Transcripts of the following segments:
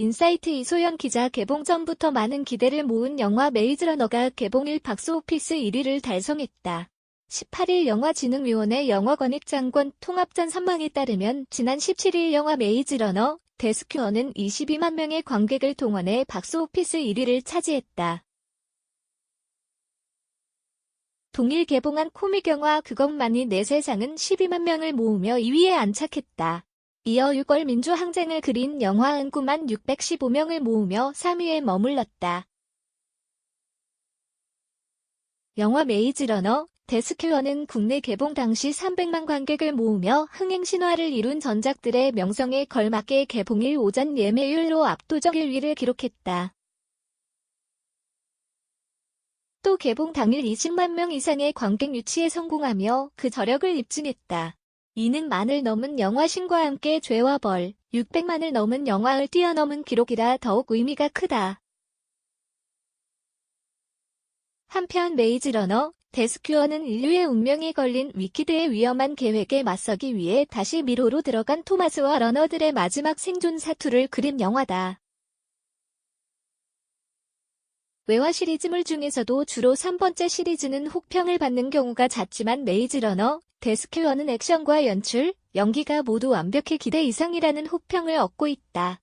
인사이트 이소연 기자 개봉 전부터 많은 기대를 모은 영화 메이즈러너가 개봉일 박스 오피스 1위를 달성했다. 18일 영화진흥위원회 영화관익장관 통합전 선망에 따르면 지난 17일 영화 메이즈러너 데스큐어는 22만 명의 관객을 동원해 박스 오피스 1위를 차지했다. 동일 개봉한 코믹 영화 그것만이 내 세상은 12만 명을 모으며 2위에 안착했다. 이어 6월 민주항쟁을 그린 영화 은구만 615명을 모으며 3위에 머물렀다. 영화 메이즈러너 데스큐어는 국내 개봉 당시 300만 관객을 모으며 흥행 신화를 이룬 전작들의 명성에 걸맞게 개봉일 오전 예매율로 압도적 1위를 기록했다. 또 개봉 당일 20만 명 이상의 관객 유치에 성공하며 그 저력을 입증했다. 이는 만을 넘은 영화 신과 함께 죄와 벌, 600만을 넘은 영화를 뛰어넘은 기록이라 더욱 의미가 크다. 한편 메이즈 러너, 데스큐어는 인류의 운명이 걸린 위키드의 위험한 계획에 맞서기 위해 다시 미로로 들어간 토마스와 러너들의 마지막 생존 사투를 그린 영화다. 외화 시리즈물 중에서도 주로 3번째 시리즈는 혹평을 받는 경우가 잦지만 메이즈 러너, 데스큐어는 액션과 연출, 연기가 모두 완벽히 기대 이상이라는 호평을 얻고 있다.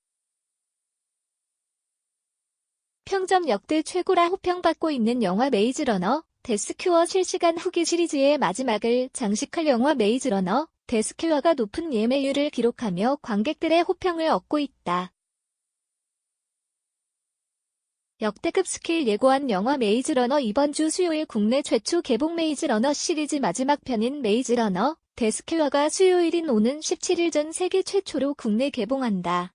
평점 역대 최고라 호평받고 있는 영화 메이즈 러너, 데스큐어 실시간 후기 시리즈의 마지막을 장식할 영화 메이즈 러너, 데스큐어가 높은 예매율을 기록하며 관객들의 호평을 얻고 있다. 역대급 스킬 예고한 영화 메이즈러너 이번 주 수요일 국내 최초 개봉 메이즈러너 시리즈 마지막 편인 메이즈러너 데스킬러가 수요일인 오는 17일 전 세계 최초로 국내 개봉한다.